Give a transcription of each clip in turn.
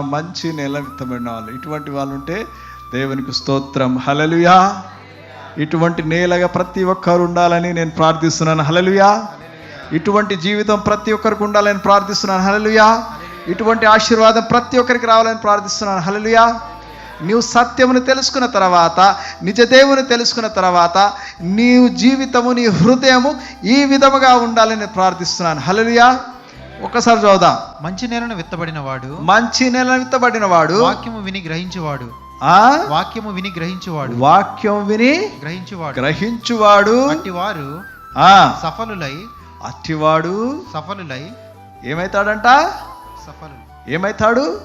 మంచి నేల విత్తబడిన వాళ్ళు ఇటువంటి వాళ్ళు ఉంటే దేవునికి స్తోత్రం. హలలుయా ఇటువంటి నేలగా ప్రతి ఒక్కరు ఉండాలని నేను ప్రార్థిస్తున్నాను. హలలుయా ఇటువంటి జీవితం ప్రతి ఒక్కరికి ఉండాలని ప్రార్థిస్తున్నాను. హలలుయా ఇటువంటి ఆశీర్వాదం ప్రతి ఒక్కరికి రావాలని ప్రార్థిస్తున్నాను. హలలుయా నీవు సత్యమును తెలుసుకున్న తర్వాత నిజ దేవుని తెలుసుకున్న తర్వాత నీవు జీవితము నీ హృదయము ఈ విధముగా ఉండాలని నేను ప్రార్థిస్తున్నాను. హలలుయా ఒక్కసారి చదువుదాం. మంచి నేలను విత్తబడిన వాడు మంచి నెల విత్తబడిన వాడు వాక్యము విని గ్రహించువాడు ఆ? వాక్యము విని గ్రహించువాడు వాక్యం విని గ్రహించువాడు. గ్రహించువాడు అట్టి వారు ఆ? సఫలులై అట్టివాడు సఫలులై ఏమైతాడంట? సఫలు ఏమైతాడు?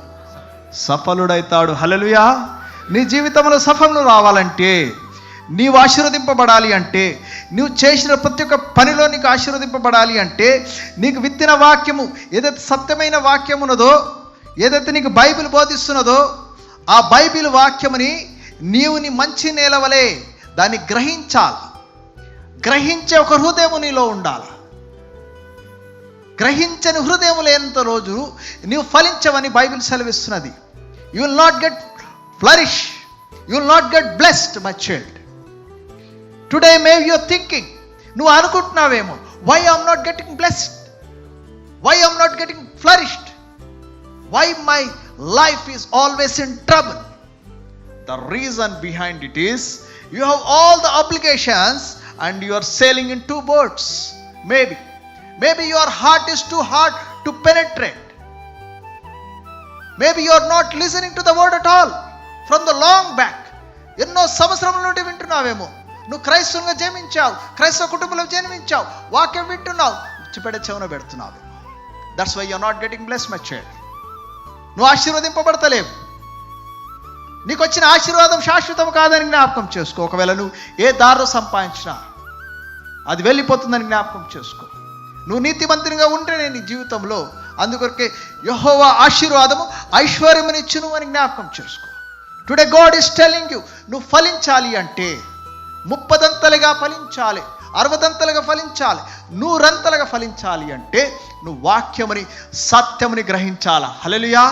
సఫలుడైతాడు. హలలుయా నీ జీవితంలో సఫలం రావాలంటే నీవు ఆశీర్వదింపబడాలి అంటే నువ్వు చేసిన ప్రతి ఒక్క పనిలో నీకు ఆశీర్వదింపబడాలి అంటే నీకు విత్తిన వాక్యము ఏదైతే సత్యమైన వాక్యం ఉన్నదో ఏదైతే నీకు బైబిల్ బోధిస్తున్నదో ఆ బైబిల్ వాక్యముని నీవు నీ మంచి నేలవలే దాన్ని గ్రహించాలి. గ్రహించే ఒక హృదయము నీలో ఉండాలి. గ్రహించని హృదయం లేనంత రోజు నీవు ఫలించవని Bible సెలవిస్తున్నది. You will not get flourish you will not get blessed my child today May you're thinking నువ్వు అనుకుంటున్నావేమో why I'm not getting blessed why I'm not getting flourished why my life is always in trouble The reason behind it is you have all the obligations and you are sailing in two boats. Maybe. Maybe your heart is too hard to penetrate. Maybe you are not listening to the word at all from the long back. ఎన్నో సంవత్సరముల నుండి వింటున్నావేమో నువ్వు క్రైస్తవులుగా జన్మించావు క్రైస్తవ కుటుంబంలో జన్మించావు వాక్యం వింటున్నావు చిపెడ చెవున పెడుతున్నావు. That's why you're not getting bless my child నువ్వు ఆశీర్వదింపబడతలేవు. నీకు వచ్చిన ఆశీర్వాదం శాశ్వతం కాదని జ్ఞాపకం చేసుకో. ఒకవేళ నువ్వు ఏ దారిలో సంపాదించినా అది వెళ్ళిపోతుందని జ్ఞాపకం చేసుకో. నువ్వు నీతిమంతునిగా ఉంటేనే నీ జీవితంలో అందుకొరకే యహోవా ఆశీర్వాదము ఐశ్వర్యమునిచ్చును అని జ్ఞాపకం చేసుకో. Today God is telling you నువ్వు ఫలించాలి అంటే ముప్పదంతలుగా ఫలించాలి అరవదంతలుగా ఫలించాలి నూరంతలుగా ఫలించాలి అంటే నువ్వు వాక్యముని సత్యముని గ్రహించాల? హలలుయా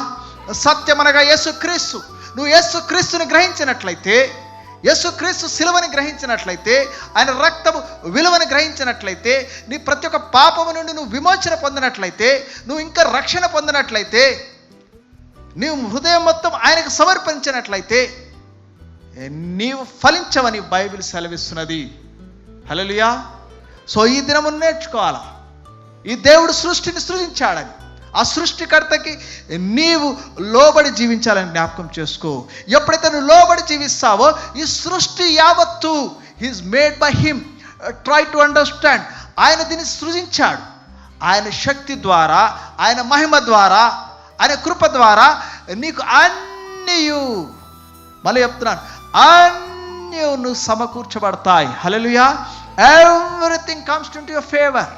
సత్యమనగా యేసుక్రీస్తు. నువ్వు యేసుక్రీస్తుని గ్రహించినట్లయితే యేసుక్రీస్తు శిలువని గ్రహించినట్లయితే ఆయన రక్తము విలువని గ్రహించినట్లయితే నీ ప్రతి ఒక్క పాపము నుండి నువ్వు విమోచన పొందినట్లయితే నువ్వు ఇంకా రక్షణ పొందినట్లయితే నీవు హృదయం మొత్తం ఆయనకు సమర్పించినట్లయితే నీవు ఫలించవని బైబిల్ సెలవిస్తున్నది. హలలుయా సో ఈ దినము నేర్చుకోవాలా? ఈ దేవుడు సృష్టిని సృజించాడని ఆ సృష్టికర్తకి నీవు లోబడి జీవించాలని జ్ఞాపకం చేసుకో. ఎప్పుడైతే నువ్వు లోబడి జీవిస్తావో ఈ సృష్టి యావత్తు he's made by him try to understand ఆయన దీన్ని సృజించాడు. ఆయన శక్తి ద్వారా ఆయన మహిమ ద్వారా ఆయన కృప ద్వారా నీకు అన్నీ మళ్ళీ చెప్తున్నాను. అన్నీ నువ్వు సమకూర్చబడతాయి. Hallelujah everything comes to your favour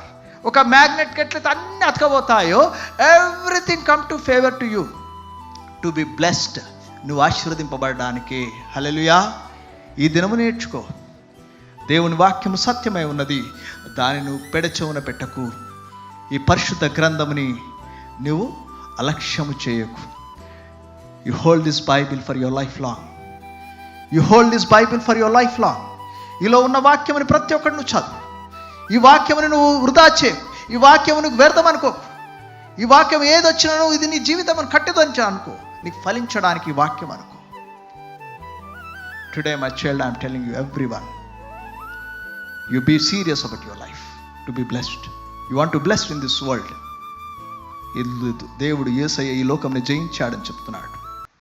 ఒక మ్యాగ్నెట్కి ఎట్లయితే అన్ని అతకపోతాయో everything come to favour to you to be blessed నువ్వు ఆశీర్వదింపబడడానికి. హలలుయా ఈ దినము నేర్చుకో. దేవుని వాక్యము సత్యమై ఉన్నది. దాని నువ్వు పెడచవున పెట్టకు. ఈ పరిశుద్ధ గ్రంథముని నువ్వు అలక్ష్యము చేయకు. You hold this Bible for your life long you hold this Bible for your life long ఇలా ఉన్న వాక్యముని ప్రతి ఒక్కటి నువ్వు చదువు. ఈ వాక్యముని నువ్వు వృధా చేయవు ఈ వాక్యము నువ్వు వ్యర్థం అనుకో ఈ వాక్యం ఏది వచ్చినా నువ్వు ఇది నీ జీవితం అని కట్టదని అనుకో. నీకు ఫలించడానికి ఈ వాక్యం అనుకో. Today my child I'm telling you every one you be serious about your life to be blessed you want to blessed in this world దేవుడు ఏసయ్య ఈ లోకంని జయించాడని చెప్తున్నాడు.